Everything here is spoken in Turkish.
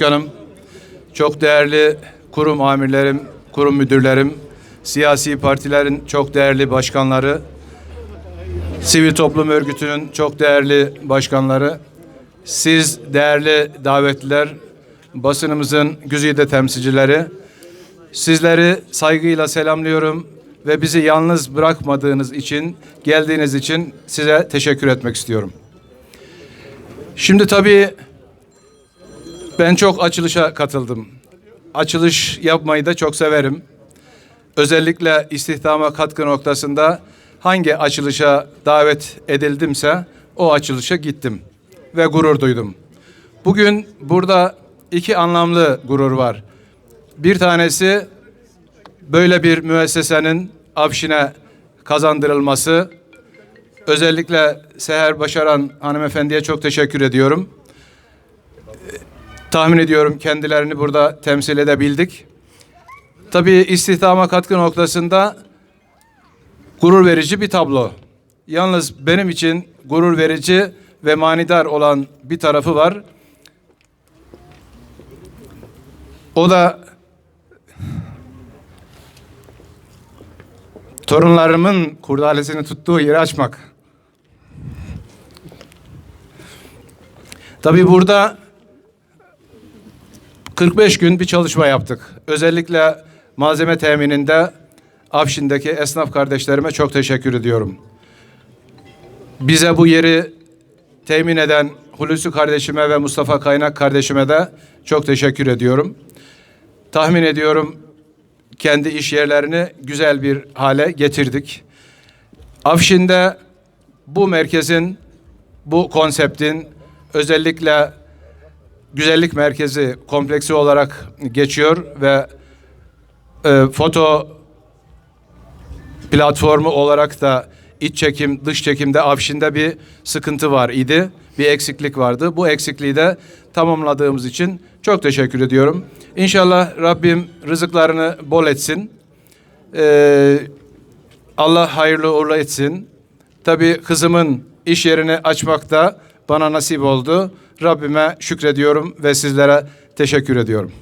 Başkanım, çok değerli kurum amirlerim, kurum müdürlerim, siyasi partilerin çok değerli başkanları, sivil toplum örgütünün çok değerli başkanları, siz değerli davetliler, basınımızın güzide temsilcileri, sizleri saygıyla selamlıyorum ve bizi yalnız bırakmadığınız için, geldiğiniz için size teşekkür etmek istiyorum. Şimdi tabii ben çok açılışa katıldım. Açılış yapmayı da çok severim. Özellikle istihdama katkı noktasında hangi açılışa davet edildimse o açılışa gittim ve gurur duydum. Bugün burada iki anlamlı gurur var. Bir tanesi böyle bir müessesenin Afşin'e kazandırılması. Özellikle Seher Başaran hanımefendiye çok teşekkür ediyorum. Tahmin ediyorum kendilerini burada temsil edebildik. Tabii istihdama katkı noktasında gurur verici bir tablo. Yalnız benim için gurur verici ve manidar olan bir tarafı var. O da torunlarımın kurdalesini tuttuğu yeri açmak. Tabii burada 45 gün bir çalışma yaptık. Özellikle malzeme temininde Afşin'deki esnaf kardeşlerime çok teşekkür ediyorum. Bize bu yeri temin eden Hulusi kardeşime ve Mustafa Kaynak kardeşime de çok teşekkür ediyorum. Tahmin ediyorum kendi iş yerlerini güzel bir hale getirdik. Afşin'de bu merkezin, bu konseptin özellikle güzellik merkezi kompleksi olarak geçiyor ve e, foto platformu olarak da iç çekim, dış çekimde Afşin'de bir sıkıntı var idi. Bir eksiklik vardı. Bu eksikliği de tamamladığımız için çok teşekkür ediyorum. İnşallah Rabbim rızıklarını bol etsin. Ee, Allah hayırlı uğurlu etsin. Tabii kızımın iş yerini açmakta bana nasip oldu. Rabbime şükrediyorum ve sizlere teşekkür ediyorum.